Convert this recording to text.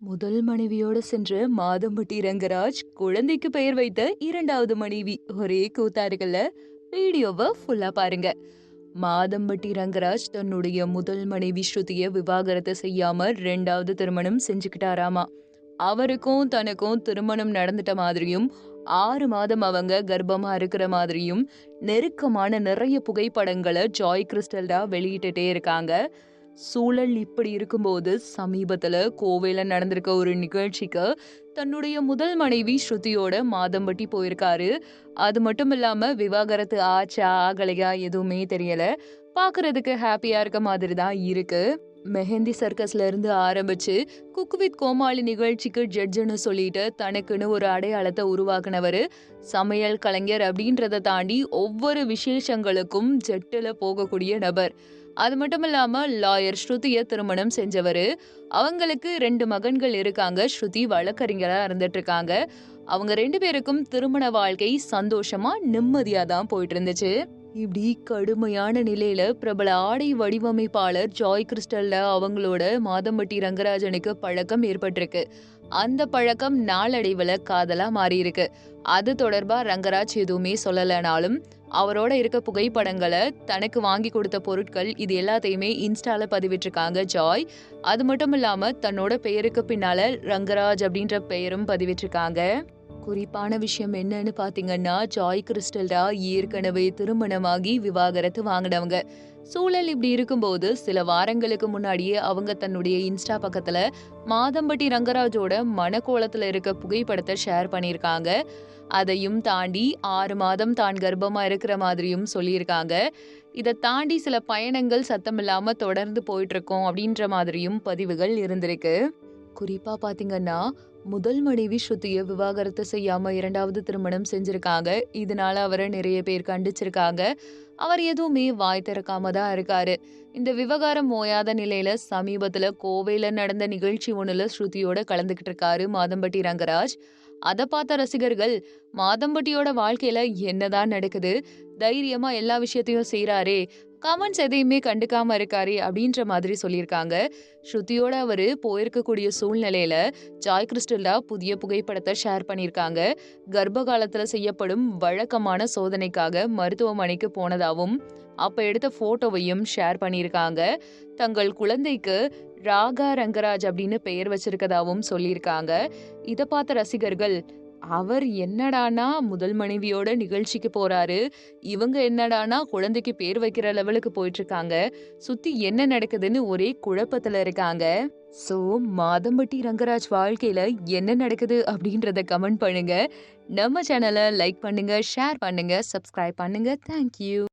முதல் மனைவியோட சென்ற மாதம்பட்டி ரங்கராஜ் குழந்தைக்கு பெயர் வைத்த இரண்டாவது மனைவி ஒரே கூத்தாருகள்ல வீடியோவை ஃபுல்லா பாருங்க. மாதம்பட்டி ரங்கராஜ் தன்னுடைய முதல் மனைவி ஸ்ருதிய விவாகரத்தை செய்யாம ரெண்டாவது திருமணம் செஞ்சுக்கிட்டாராமா. அவருக்கும் தனக்கும் திருமணம் நடந்துட்ட மாதிரியும் ஆறு மாதம் அவங்க கர்ப்பமா இருக்கிற மாதிரியும் நெருக்கமான நிறைய புகைப்படங்களை ஜாய் கிறிஸ்டல்டா வெளியிட்டுட்டே இருக்காங்க. சூழல் இப்படி இருக்கும்போது சமீபத்தில் கோவையில் நடந்திருக்க ஒரு நிகழ்ச்சிக்கு தன்னுடைய முதல் மனைவி ஸ்ருதியோட மாதம்பட்டி போயிருக்காரு. அது மட்டும் இல்லாமல் விவாகரத்து ஆச்சா ஆகலையா எதுவுமே தெரியலை. பார்க்குறதுக்கு ஹாப்பியாக இருக்க மாதிரி தான் இருக்குது மெஹந்தி சர்க்கஸ்ல இருந்து ஆரம்பிச்சு குக் வித் கோமாளி நிகழ்ச்சிக்கு ஜட்ஜுன்னு சொல்லிட்டு தனக்குன்னு ஒரு அடையாளத்தை உருவாக்குனவர் சமையல் கலைஞர் அப்படின்றத தாண்டி ஒவ்வொரு விசேஷங்களுக்கும் ஜெட்டில் போகக்கூடிய நபர். அது மட்டும் இல்லாமல் லாயர் ஸ்ருதியை திருமணம் செஞ்சவர். அவங்களுக்கு ரெண்டு மகன்கள் இருக்காங்க. ஸ்ருதி வழக்கறிஞராக இருந்துட்டு இருக்காங்க. அவங்க ரெண்டு பேருக்கும் திருமண வாழ்க்கை சந்தோஷமா நிம்மதியாக தான் போயிட்டு இருந்துச்சு. இப்படி கடுமையான நிலையில பிரபல ஆடை வடிவமைப்பாளர் ஜாய் கிறிஸ்டல்ல அவங்களோட மாதம்பட்டி ரங்கராஜனுக்கு பழக்கம் ஏற்பட்டிருக்கு. அந்த பழக்கம் நாளடைவில் காதலா மாறியிருக்கு. அது தொடர்பா ரங்கராஜ் எதுவுமே சொல்லலைனாலும் அவரோட இருக்க புகைப்படங்களை தனக்கு வாங்கி கொடுத்த பொருட்கள் இது எல்லாத்தையுமே இன்ஸ்டாவில் பதிவிட்டிருக்காங்க ஜாய். அது மட்டும் இல்லாமல் தன்னோட பெயருக்கு பின்னால் ரங்கராஜ் அப்படின்ற பெயரும் பதிவிட்டிருக்காங்க. குறிப்பான விஷயம் என்னன்னு பாத்தீங்கன்னா ஜாய் கிறிஸ்டல்டா ஏற்கனவே திருமணமாகி விவாகரத்து வாங்கினவங்க. சூழல் இப்படி இருக்கும்போது சில வாரங்களுக்கு முன்னாடியே அவங்க தன்னுடைய இன்ஸ்டா பக்கத்துல மாதம்பட்டி ரங்கராஜோட மனக்கோலத்துல இருக்க புகைப்படத்தை ஷேர் பண்ணியிருக்காங்க. அதையும் தாண்டி ஆறு மாதம் தான் கர்ப்பமா இருக்கிற மாதிரியும் சொல்லியிருக்காங்க. இதை தாண்டி சில பயணங்கள் சத்தமில்லாம தொடர்ந்து போயிட்டு இருக்கோம் அப்படின்ற மாதிரியும் பதிவுகள் இருந்திருக்கு. குறிப்பா பாத்தீங்கன்னா முதல் மனைவி ஸ்ருதியை விவாகரத்து செய்யாம இரண்டாவது திருமணம் செஞ்சிருக்காங்க. இதனால அவரை நிறைய பேர் கண்டிச்சிருக்காங்க. அவர் எதுவுமே வாய் திறக்காம தான் இருக்காரு. இந்த விவகாரம் ஓயாத நிலையில சமீபத்துல கோவையில நடந்த நிகழ்ச்சி ஒண்ணுல ஸ்ருதியோட கலந்துகிட்டு இருக்காரு மாதம்பட்டி ரங்கராஜ். அதை பார்த்த ரசிகர்கள் மாதம்பட்டியோட வாழ்க்கையில என்னதான் நடக்குது? தைரியமா எல்லா விஷயத்தையும் செய்யறாரே கமெண்ட்ஸ் எதையுமே கண்டுக்காம இருக்காரு அப்படின்ற மாதிரி சொல்லியிருக்காங்க. ஸ்ருதியோட அவரு போயிருக்கக்கூடிய சூழ்நிலையில ஜாய் கிறிஸ்டல்லா புதிய புகைப்படத்தை ஷேர் பண்ணியிருக்காங்க. கர்ப்ப காலத்துல செய்யப்படும் வழக்கமான சோதனைக்காக மருத்துவமனைக்கு போனதாகவும் அப்ப எடுத்த போட்டோவையும் ஷேர் பண்ணியிருக்காங்க. தங்கள் குழந்தைக்கு ராகா ரங்கராஜ் அப்படின்னு பெயர் வச்சிருக்கதாகவும் சொல்லியிருக்காங்க. இதை பார்த்த ரசிகர்கள் அவர் என்னடானா முதல் மனைவியோட நிகழ்ச்சிக்கு போறாரு இவங்க என்னடானா குழந்தைக்கு பேர் வைக்கிற லெவலுக்கு போயிட்டு இருக்காங்க சுத்தி என்ன நடக்குதுன்னு ஒரே குழப்பத்துல இருக்காங்க. ஸோ மாதம்பட்டி ரங்கராஜ் வாழ்க்கையில் என்ன நடக்குது அப்படின்றத கமெண்ட் பண்ணுங்க. நம்ம சேனலை லைக் பண்ணுங்க ஷேர் பண்ணுங்க சப்ஸ்கிரைப் பண்ணுங்க. தேங்க்யூ